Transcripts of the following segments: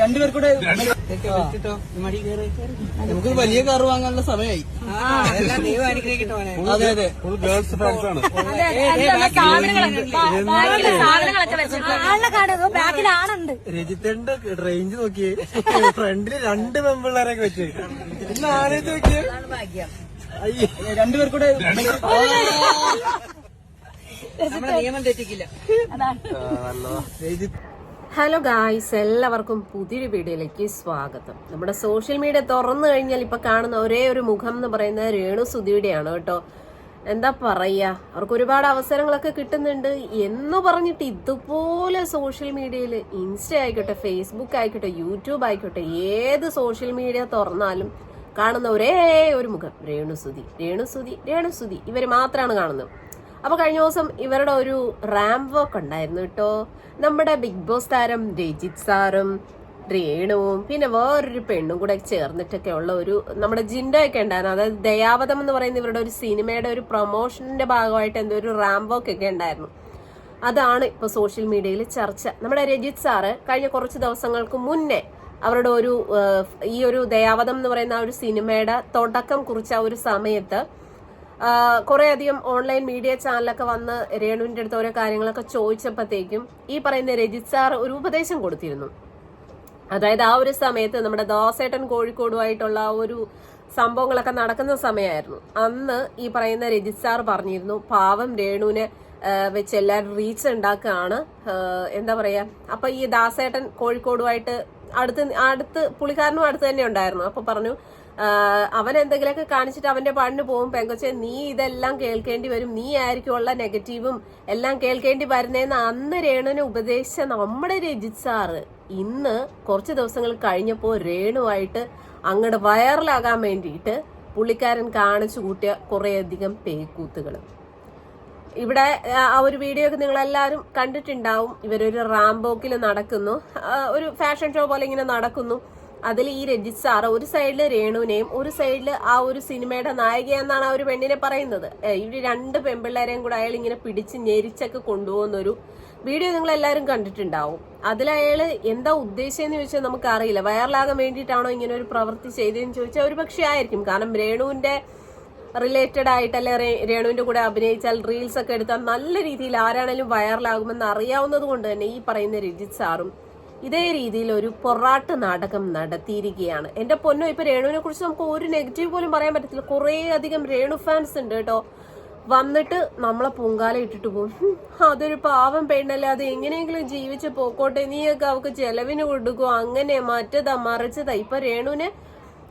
രണ്ടുപേർ കൂടെ നമുക്ക് വലിയ കാറ് വാങ്ങാനുള്ള സമയമായി. അതെ അതെ. ഫുൾ ഗേൾസ് ഫ്രണ്ട്സ് ആണ്. രജിത്തേണ്ട റേഞ്ച് നോക്കിയേ. ഫ്രണ്ടിൽ രണ്ട് പെമ്പിള്ളേരൊക്കെ വെച്ച്. ഇന്ന് ആലോചിച്ച് നോക്കിയേ? അയ്യേ. രണ്ടുപേർ കൂടെ നിയമം തെറ്റിക്കില്ല. ഹലോ ഗായ്സ് എല്ലാവർക്കും പുതിയൊരു വീഡിയോയിലേക്ക് സ്വാഗതം. നമ്മുടെ സോഷ്യൽ മീഡിയ തുറന്നു കഴിഞ്ഞാൽ ഇപ്പൊ കാണുന്ന ഒരേ ഒരു മുഖം എന്ന് പറയുന്നത് രേണു സുധിയുടെയാണ് കേട്ടോ. എന്താ പറയാ? അവർക്ക് ഒരുപാട് അവസരങ്ങളൊക്കെ കിട്ടുന്നുണ്ട്. എന്ന് പറഞ്ഞിട്ട് ഇതുപോലെ സോഷ്യൽ മീഡിയയിൽ ഇൻസ്റ്റ ആയിക്കോട്ടെ ഫേസ്ബുക്ക് ആയിക്കോട്ടെ യൂട്യൂബ് ആയിക്കോട്ടെ ഏത് സോഷ്യൽ മീഡിയ തുറന്നാലും കാണുന്ന ഒരേ ഒരു മുഖം രേണുസുതി രേണുസുതി രേണുസുതി ഇവർ മാത്രമാണ് കാണുന്നത്. അപ്പൊ കഴിഞ്ഞ ദിവസം ഇവരുടെ ഒരു റാമ്പ് വർക്ക് ഉണ്ടായിരുന്നു കേട്ടോ. നമ്മുടെ ബിഗ് ബോസ് താരം രജിത് സാറും രേണുവും പിന്നെ വേറൊരു പെണ്ണും കൂടെ ചേർന്നിട്ടൊക്കെ ഉള്ള ഒരു നമ്മുടെ ജിൻഡയൊക്കെ ഉണ്ടായിരുന്നു. അതായത് ദയാവതം എന്ന് പറയുന്ന ഇവരുടെ ഒരു സിനിമയുടെ ഒരു പ്രൊമോഷന്റെ ഭാഗമായിട്ട് എന്തോ ഒരു റാം വർക്ക് ഒക്കെ ഉണ്ടായിരുന്നു. അതാണ് ഇപ്പൊ സോഷ്യൽ മീഡിയയിൽ ചർച്ച. നമ്മുടെ രജിത് സാറ് കഴിഞ്ഞ കുറച്ച് ദിവസങ്ങൾക്ക് മുന്നേ അവരുടെ ഒരു ഈ ഒരു ദയാവതം എന്ന് പറയുന്ന ആ ഒരു സിനിമയുടെ തുടക്കം കുറിച്ച ആ ഒരു സമയത്ത് കുറെ അധികം ഓൺലൈൻ മീഡിയ ചാനലൊക്കെ വന്ന് രേണുവിന്റെ അടുത്ത് ഓരോ കാര്യങ്ങളൊക്കെ ചോദിച്ചപ്പോഴത്തേക്കും ഈ പറയുന്ന രജിത് സാർ ഒരു ഉപദേശം കൊടുത്തിരുന്നു. അതായത് ആ ഒരു സമയത്ത് നമ്മുടെ ദോസേട്ടൻ കോഴിക്കോടുമായിട്ടുള്ള ആ ഒരു സംഭവങ്ങളൊക്കെ നടക്കുന്ന സമയമായിരുന്നു. അന്ന് ഈ പറയുന്ന രജിത് സാർ പറഞ്ഞിരുന്നു പാവം രേണുവിനെ വെച്ച് എല്ലാവരും റീച്ച് ഉണ്ടാക്കുകയാണ്. എന്താ പറയാ അപ്പൊ ഈ ദാസേട്ടൻ കോഴിക്കോടുമായിട്ട് അടുത്ത് അടുത്ത് പുള്ളിക്കാരനും അടുത്ത് തന്നെ ഉണ്ടായിരുന്നു. അപ്പൊ പറഞ്ഞു അവൻ എന്തെങ്കിലുമൊക്കെ കാണിച്ചിട്ട് അവന്റെ പാടിന് പോകും. പെങ്കൊച്ചെ നീ ഇതെല്ലാം കേൾക്കേണ്ടി വരും. നീ ആയിരിക്കും ഉള്ള നെഗറ്റീവും എല്ലാം കേൾക്കേണ്ടി വരുന്നതെന്ന് അന്ന് രേണുവിനെ ഉപദേശിച്ച നമ്മുടെ രജിത് സാറ് ഇന്ന് കുറച്ച് ദിവസങ്ങൾ കഴിഞ്ഞപ്പോൾ രേണുവായിട്ട് അങ്ങോട്ട് വൈറലാകാൻ വേണ്ടിയിട്ട് പുള്ളിക്കാരൻ കാണിച്ചു കൂട്ടിയ കുറേയധികം പേക്കൂത്തുകൾ ഇവിടെ ആ, ഒരു വീഡിയോ ഒക്കെ നിങ്ങൾ എല്ലാവരും കണ്ടിട്ടുണ്ടാവും. ഇവരൊരു റാംബോക്കിൽ നടക്കുന്നു. ഒരു ഫാഷൻ ഷോ പോലെ ഇങ്ങനെ നടക്കുന്നു. അതിൽ ഈ രജിത് സാർ ഒരു സൈഡിൽ രേണുവിനെയും ഒരു സൈഡിൽ ആ ഒരു സിനിമയുടെ നായികയെന്നാണ് ആ ഒരു പെണ്ണിനെ പറയുന്നത്. ഇവർ രണ്ട് പെൺപിള്ളേരെയും കൂടെ അയാൾ ഇങ്ങനെ പിടിച്ച് ഞെരിച്ചൊക്കെ കൊണ്ടുപോകുന്നൊരു വീഡിയോ നിങ്ങൾ എല്ലാവരും കണ്ടിട്ടുണ്ടാവും. അതിൽ അയാൾ എന്താ ഉദ്ദേശിച്ചെന്ന് ചോദിച്ചാൽ നമുക്ക് അറിയില്ല വൈറലാകാൻ വേണ്ടിയിട്ടാണോ ഇങ്ങനെ ഒരു പ്രവൃത്തി ചെയ്തതെന്ന് ചോദിച്ചാൽ ഒരു പക്ഷേ ആയിരിക്കും. കാരണം രേണുവിന്റെ റിലേറ്റഡ് ആയിട്ടല്ലേ രേണുവിന്റെ കൂടെ അഭിനയിച്ചാൽ റീൽസ് ഒക്കെ എടുത്താൽ നല്ല രീതിയിൽ ആരാണേലും വൈറലാകുമെന്ന് അറിയാവുന്നത് കൊണ്ട് തന്നെ ഈ പറയുന്ന രജിത് സാറും ഇതേ രീതിയിൽ ഒരു പൊറാട്ട് നാടകം നടത്തിയിരിക്കുകയാണ്. എന്റെ പൊന്നോ ഇപ്പൊ രേണുവിനെ കുറിച്ച് നമുക്ക് ഒരു നെഗറ്റീവ് പോലും പറയാൻ പറ്റത്തില്ല. കുറേ അധികം രേണു ഫാൻസ് ഉണ്ട് കേട്ടോ. വന്നിട്ട് നമ്മളെ പൊങ്കാല ഇട്ടിട്ട് പോകും. അതൊരു പാവം പെണ്ണല്ലേ അത് എങ്ങനെയെങ്കിലും ജീവിച്ച് പോക്കോട്ടെ. നീയൊക്കെ അവക്ക് ചെലവിന് കൊടുക്കും. അങ്ങനെ മറ്റേതാ മറിച്ചതാ. ഇപ്പൊ രേണുവിനെ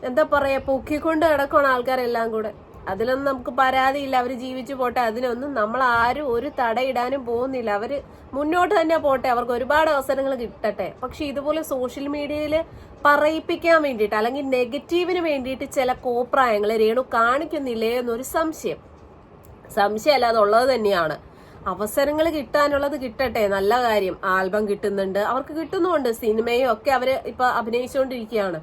എന്താ പറയാ പൊക്കിക്കൊണ്ട് കിടക്കണം ആൾക്കാരെല്ലാം കൂടെ. അതിലൊന്നും നമുക്ക് പരാതിയില്ല. അവർ ജീവിച്ചു പോട്ടെ അതിനൊന്നും നമ്മൾ ആരും ഒരു തടയിടാനും പോകുന്നില്ല. അവർ മുന്നോട്ട് തന്നെ പോട്ടെ അവർക്ക് ഒരുപാട് അവസരങ്ങൾ കിട്ടട്ടെ. പക്ഷെ ഇതുപോലെ സോഷ്യൽ മീഡിയയിൽ പറയിപ്പിക്കാൻ വേണ്ടിയിട്ട് അല്ലെങ്കിൽ നെഗറ്റീവിന് വേണ്ടിയിട്ട് ചില കോപ്രായങ്ങൾ രേണു കാണിക്കുന്നില്ലേ എന്നൊരു സംശയം. സംശയമല്ല അതുള്ളത് തന്നെയാണ്. അവസരങ്ങൾ കിട്ടാനുള്ളത് കിട്ടട്ടെ നല്ല കാര്യം. ആൽബം കിട്ടുന്നുണ്ട്. അവർക്ക് കിട്ടുന്നുണ്ട് സിനിമയും ഒക്കെ അവർ ഇപ്പൊ അഭിനയിച്ചുകൊണ്ടിരിക്കുകയാണ്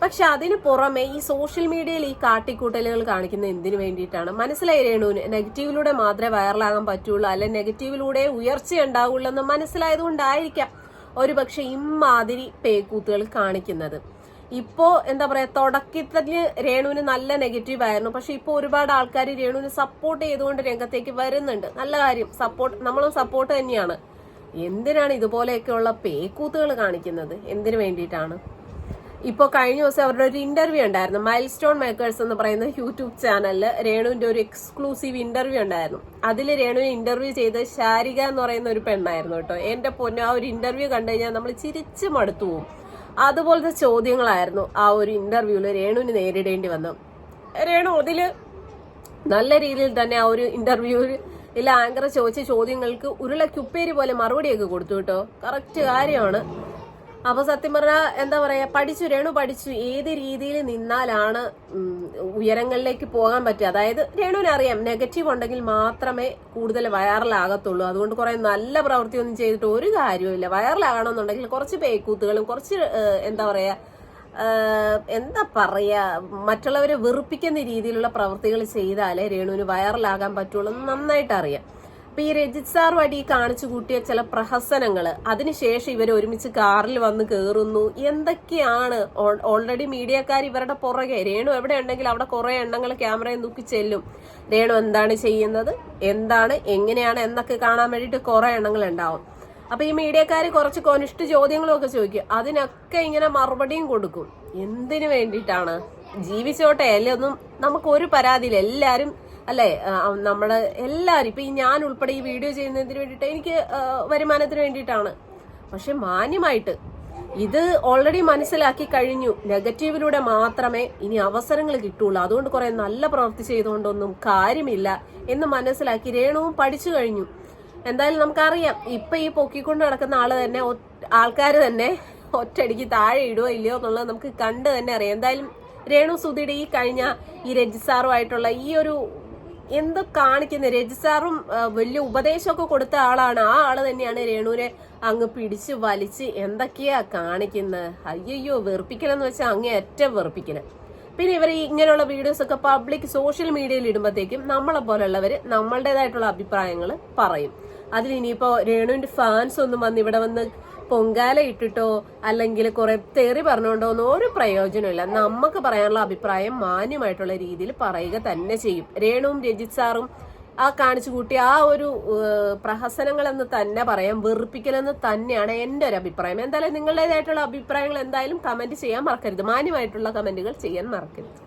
പക്ഷെ അതിന് പുറമെ ഈ സോഷ്യൽ മീഡിയയിൽ ഈ കാട്ടിക്കൂട്ടലുകൾ കാണിക്കുന്ന എന്തിനു വേണ്ടിയിട്ടാണ്? മനസ്സിലായി രേണുവിന് നെഗറ്റീവിലൂടെ മാത്രമേ വൈറലാകാൻ പറ്റുള്ളൂ അല്ലെ നെഗറ്റീവിലൂടെ ഉയർച്ച ഉണ്ടാവുള്ളൂ എന്ന് മനസ്സിലായതുകൊണ്ടായിരിക്കാം ഒരു പക്ഷെ ഇമ്മാതിരി പേക്കൂത്തുകൾ കാണിക്കുന്നത്. ഇപ്പോ എന്താ പറയാ തുടക്കത്തിൽ രേണുവിന് നല്ല നെഗറ്റീവ് ആയിരുന്നു. പക്ഷെ ഇപ്പൊ ഒരുപാട് ആൾക്കാർ രേണുവിന് സപ്പോർട്ട് ചെയ്തുകൊണ്ട് രംഗത്തേക്ക് വരുന്നുണ്ട്. നല്ല കാര്യം സപ്പോർട്ട് നമ്മളും സപ്പോർട്ട് തന്നെയാണ്. എന്തിനാണ് ഇതുപോലെയൊക്കെയുള്ള പേക്കൂത്തുകൾ കാണിക്കുന്നത്? എന്തിനു വേണ്ടിയിട്ടാണ്? ഇപ്പോൾ കഴിഞ്ഞ ദിവസം അവരുടെ ഒരു ഇന്റർവ്യൂ ഉണ്ടായിരുന്നു. മൈൽ സ്റ്റോൺ മേക്കേഴ്സ് എന്ന് പറയുന്ന യൂട്യൂബ് ചാനലിൽ രേണുവിന്റെ ഒരു എക്സ്ക്ലൂസീവ് ഇന്റർവ്യൂ ഉണ്ടായിരുന്നു. അതിൽ രേണുവിനെ ഇന്റർവ്യൂ ചെയ്ത് ശാരിക എന്ന് പറയുന്ന ഒരു പെണ്ണായിരുന്നു കേട്ടോ. എന്റെ പൊന്നു ആ ഒരു ഇന്റർവ്യൂ കണ്ടു കഴിഞ്ഞാൽ നമ്മൾ ചിരിച്ചു മടുത്തു പോകും അതുപോലത്തെ ചോദ്യങ്ങളായിരുന്നു ആ ഒരു ഇന്റർവ്യൂവിൽ രേണുവിന് നേരിടേണ്ടി വന്നു രേണു അതിൽ നല്ല രീതിയിൽ തന്നെ ആ ഒരു ഇന്റർവ്യൂവിൽ ഇല്ല ആങ്കർ ചോദിച്ച ചോദ്യങ്ങൾക്ക് ഉരുളക്കുപ്പേരി പോലെ മറുപടിയൊക്കെ കൊടുത്തു കേട്ടോ. കറക്റ്റ് കാര്യമാണ്. അപ്പൊ സത്യം പറഞ്ഞാൽ എന്താ പറയാ പഠിച്ചു രേണു പഠിച്ചു ഏത് രീതിയിൽ നിന്നാലാണ് ഉയരങ്ങളിലേക്ക് പോകാൻ പറ്റുക? അതായത് രേണുവിന് അറിയാം നെഗറ്റീവ് ഉണ്ടെങ്കിൽ മാത്രമേ കൂടുതൽ വൈറലാകത്തുള്ളൂ. അതുകൊണ്ട് കുറെ നല്ല പ്രവൃത്തിയൊന്നും ചെയ്തിട്ട് ഒരു കാര്യവുമില്ല. വൈറലാകണമെന്നുണ്ടെങ്കിൽ കുറച്ച് പേക്കൂത്തുകളും കുറച്ച് എന്താ പറയാ എന്താ പറയാ മറ്റുള്ളവരെ വെറുപ്പിക്കുന്ന രീതിയിലുള്ള പ്രവൃത്തികൾ ചെയ്താലേ രേണുവിന് വൈറലാകാൻ പറ്റുള്ളൂ നന്നായിട്ട് അറിയാം. അപ്പൊ ഈ രജിത് സാറുമായിട്ട് ഈ കാണിച്ചു കൂട്ടിയ ചില പ്രഹസനങ്ങൾ അതിനുശേഷം ഇവർ ഒരുമിച്ച് കാറിൽ വന്ന് കയറുന്നു എന്തൊക്കെയാണ് ഓൾറെഡി മീഡിയക്കാർ ഇവരുടെ പുറകെ. രേണു എവിടെ ഉണ്ടെങ്കിൽ അവിടെ കുറെ എണ്ണങ്ങൾ ക്യാമറയിൽ നോക്കി ചെല്ലും. രേണു എന്താണ് ചെയ്യുന്നത്? എന്താണ്? എങ്ങനെയാണ്? എന്നൊക്കെ കാണാൻ വേണ്ടിയിട്ട് കുറെ എണ്ണങ്ങൾ ഉണ്ടാവും അപ്പൊ ഈ മീഡിയക്കാർ കുറച്ച് കൊനിഷ്ഠ ചോദ്യങ്ങളും ഒക്കെ ചോദിക്കും. അതിനൊക്കെ ഇങ്ങനെ മറുപടിയും കൊടുക്കും. എന്തിനു വേണ്ടിയിട്ടാണ്? ജീവിച്ചോട്ടെ അല്ലേ? ഒന്നും നമുക്ക് ഒരു പരാതിയില്ല. എല്ലാരും അല്ലെ? നമ്മൾ എല്ലാരും ഇപ്പൊ ഈ ഞാൻ ഉൾപ്പെടെ ഈ വീഡിയോ ചെയ്യുന്നതിന് വേണ്ടിയിട്ട് എനിക്ക് വരുമാനത്തിന് വേണ്ടിയിട്ടാണ്. പക്ഷെ മാന്യമായിട്ട് ഇത് ഓൾറെഡി മനസ്സിലാക്കി കഴിഞ്ഞു. നെഗറ്റീവിലൂടെ മാത്രമേ ഇനി അവസരങ്ങൾ കിട്ടുള്ളൂ. അതുകൊണ്ട് കുറെ നല്ല പ്രവൃത്തി ചെയ്തുകൊണ്ടൊന്നും കാര്യമില്ല എന്ന് മനസ്സിലാക്കി രേണുവും പഠിച്ചു കഴിഞ്ഞു. എന്തായാലും നമുക്കറിയാം ഇപ്പൊ ഈ പൊക്കിക്കൊണ്ട് നടക്കുന്ന ആൾ തന്നെ ആൾക്കാർ തന്നെ ഒറ്റയടിക്ക് താഴെ ഇടുവോ ഇല്ലയോ എന്നുള്ളത് നമുക്ക് കണ്ട് തന്നെ അറിയാം. എന്തായാലും രേണു സുധിയുടെ ഈ കഴിഞ്ഞ ഈ രജിസാറുമായിട്ടുള്ള ഈ ഒരു എന്ത് കാണിക്കുന്ന? രജിസാറും വലിയ ഉപദേശമൊക്കെ കൊടുത്ത ആളാണ്. ആ ആൾ തന്നെയാണ് രേണുവിനെ അങ്ങ് പിടിച്ച് വലിച്ച് എന്തൊക്കെയാ കാണിക്കുന്നത് അയ്യോ വെറുപ്പിക്കലെന്ന് വെച്ചാൽ അങ്ങേ ഏറ്റവും വെറുപ്പിക്കൽ. പിന്നെ ഇവർ ഇങ്ങനെയുള്ള വീഡിയോസ് ഒക്കെ പബ്ലിക് സോഷ്യൽ മീഡിയയിൽ ഇടുമ്പോഴത്തേക്കും നമ്മളെ പോലുള്ളവർ നമ്മളുടേതായിട്ടുള്ള അഭിപ്രായങ്ങൾ പറയും. അതിൽ ഇനിയിപ്പോ രേണുവിന്റെ ഫാൻസ് ഒന്നും വന്ന് ഇവിടെ വന്ന് പൊങ്കാല ഇട്ടിട്ടോ അല്ലെങ്കിൽ കുറെ തെറി പറഞ്ഞുകൊണ്ടോ ഒന്നും ഒരു പ്രയോജനമില്ല നമുക്ക് പറയാനുള്ള അഭിപ്രായം മാന്യമായിട്ടുള്ള രീതിയിൽ പറയുക തന്നെ ചെയ്യും. രേണുവും രജിത് സാറും ആ കാണിച്ചു കൂട്ടി ആ ഒരു പ്രഹസനങ്ങളെന്ന് തന്നെ പറയാം വെറുപ്പിക്കലെന്ന് തന്നെയാണ് എന്റെ ഒരു അഭിപ്രായം. എന്തായാലും നിങ്ങളുടേതായിട്ടുള്ള അഭിപ്രായങ്ങൾ എന്തായാലും കമന്റ് ചെയ്യാൻ മറക്കരുത്. മാന്യമായിട്ടുള്ള കമന്റുകൾ ചെയ്യാൻ മറക്കരുത്.